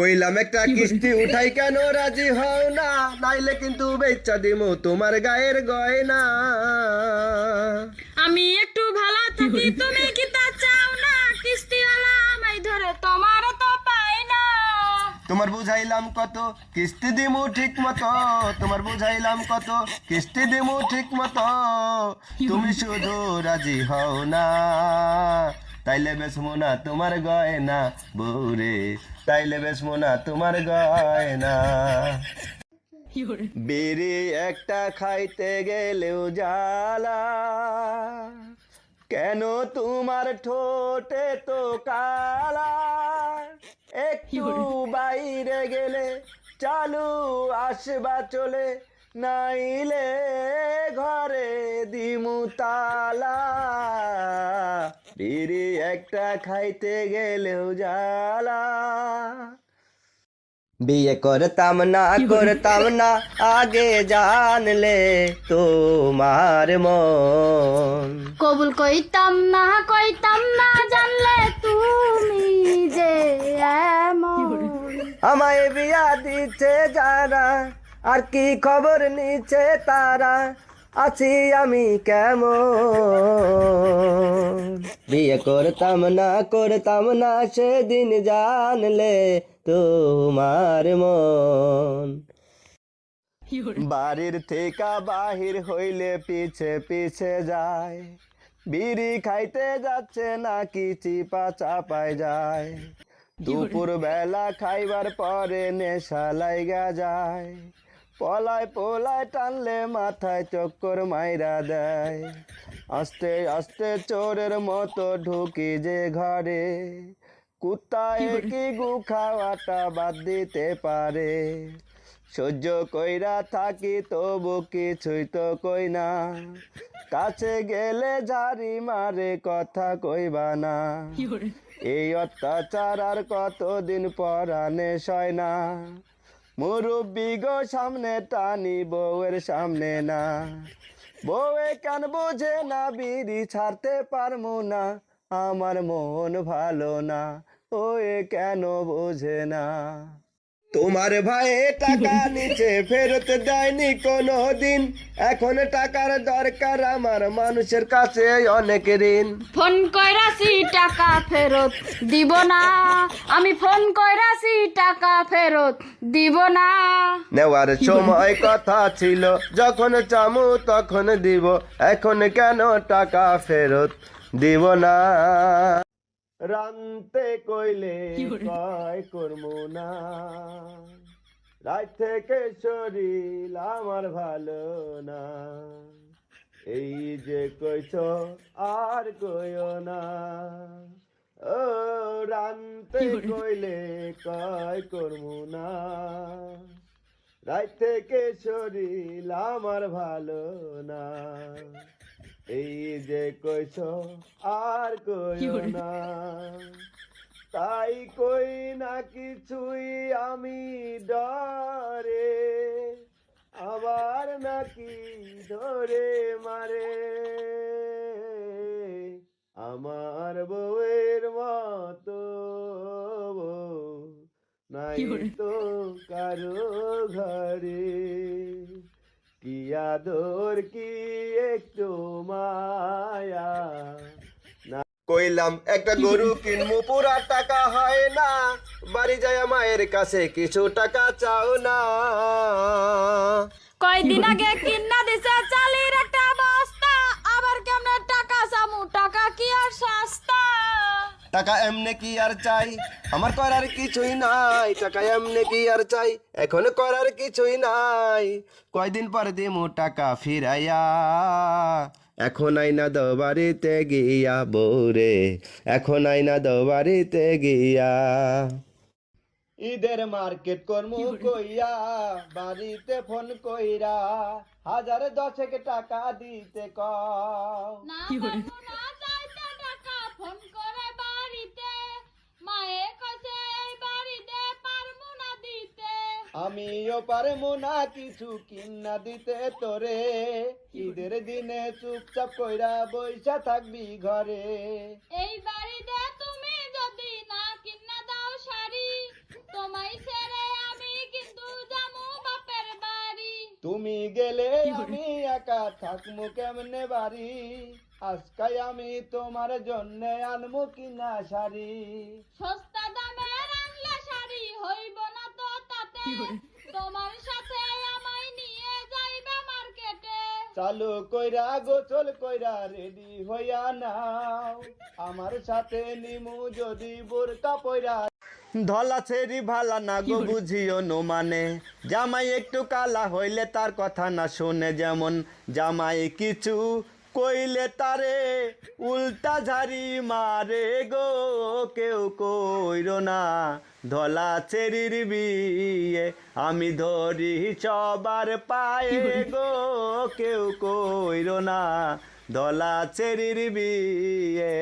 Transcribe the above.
কইলাম একটা কিস্তি উঠাই কেন রাজি হও না? নাইলে কিন্তু বেচ্চা দিমু তোমার গায়ের গয়না। আমি একটু ভালো থাকি তুমি কি তা চাও না? কিস্তিওয়ালা আমায় ধরে তোমার তো পাই না। তোমার বুঝাইলাম কত কিস্তি দিমু ঠিক মতো। তোমার বুঝাইলাম কত কিস্তি দিমু ঠিক মতো। তুমি শুধু রাজি হও না। তাইলে বেশ মোনা তোমার গয়না বউরে তাইলে বেশ মোনা তোমার গয়না। বিড়ি একটা খাইতে গেলেও জ্বালা, কেন তোমার ঠোঁটে তো কালা? একটু বাইরে গেলে চালু আসবা চলে, নাইলে ঘরে দিমু তালা। বিড়ি একটা খাইতে গেলেও জ্বালা। বিয়ে করতাম না করতাম না আগে জানলে তোমার মন। কবুল কইতাম না কইতাম না জানলে তুমি যে এমন। আমায় বিয়া দিচ্ছে যারা আর কি খবর নিচ্ছে তারা? আছি আমি কেমন? বিয়ে করতাম না করতাম না, সেদিন জানলে তোমার মন। বাড়ির থেকে বাহির হইলে পিছে পিছে যায়। বিড়ি খাইতে যাচ্ছে নাকি চিপা চাপায় যায়। দুপুর বেলা খাইবার পরে নেশা লাইগা যায়। পলায় পলায় টানলে মাথায় চক্কর মাইরা দেয়। আস্তে আস্তে চোরের মতো ঢুকি যে ঘরে কুত্তায় কি গু খাওয়াটা বাদ দিতে পারে। সহ্য কইরা থাকি তবু কিছুই তো কই না। কাছে গেলে ঝাড়ি মারে কথা কইবা না। এই অত্যাচার আর কতদিন পরানে সয় না। মুরব্বি গো, সামনে টানি বউয়ের সামনে না। বউয়ে কেন বোঝে না, বিড়ি ছাড়তে পারমু না, আমার মন ভালো না, ওয়ে কেন বোঝে না। তোমার ভাই টাকা নিচে ফেরত দেয়নি কোনো দিন এখন টাকার দরকার আমার মানুষের কাছে অনেক ঋণ। ফোন কইরাছি টাকা ফেরত দিব না। আমি ফোন কইরাছি টাকা ফেরত দিব না। নেওয়ার সময় কথা ছিল যখন চামু তখন দিব। এখন কেন টাকা ফেরত দিব না? রানতে কইলে কয় করমু না। রাত থেকে শরীর আমার ভালো না। এই যে কইছ আর কইও না। ও রানতে কইলে কয় করমু না। রাত থেকে শরীর আমার ভালো না। এই যে কইছ আর কইও না। তাই কই না কিছুই আমি ডরে আবার নাকি ধরে মারে। আমার বউয়ের মতো নাই তো কারও ঘরে। কি আদর কি একটু মায়া। না কইলাম একটা গরু কিনমু পুরা টাকা হয় না। বাড়ি যায় মায়ের কাছে কিছু টাকা চাও না। কয়দিন আগে কিন্না দিছে টাকা এমনি কি আর চাই? আমার করার কিছুই নাই, টাকা এমনি কি আর চাই? এখন করার কিছুই নাই। কয়দিন পর দিমু টাকা ফিরাইয়া, এখন আইনা দাও বাড়িতে গিয়া বৌরে এখন আইনা দাও গিয়া। ঈদের মার্কেট কর্ম কইয়া বাড়িতে ফোন কইরা, হাজার দশেক টাকা দিতে কও। আমিও পারব না কিছু কিনা দিতে তোরে। ঈদের দিনে চুপচাপ কইরা বৈশা থাকবি ঘরে। এই বাড়িতে তুমি যদি না কিনা দাও শাড়ি তোমায় ছেড়ে আমি কিন্তু যামু বাপের বাড়ি। তুমি গেলে আমি একা থাকমু কেমনে বাড়ি? আজকাই আমি তোমার জন্য আনমু কিনা শাড়ি। তোমার সাথে আমায় নিয়ে যাইবে মার্কেটে। চালু কইরা গোসল কইরা রেডি হইয়া নাও। আমার সাথে নিমু যদি বোরকা পইরা ধলা ছেড়ি ভালা না গো বুঝিও নো মানে জামাই একটু কালা হইলে তার কথা না শুনে যেমন জামাই কিছু কইলে তারে উল্টা ঝাড়ি মারে গো কেউ কইর না। ধলা চেরির বিয়ে আমি ধরি সবার পায়ে গো কেউ কইর না। ধলা চেরির বিয়ে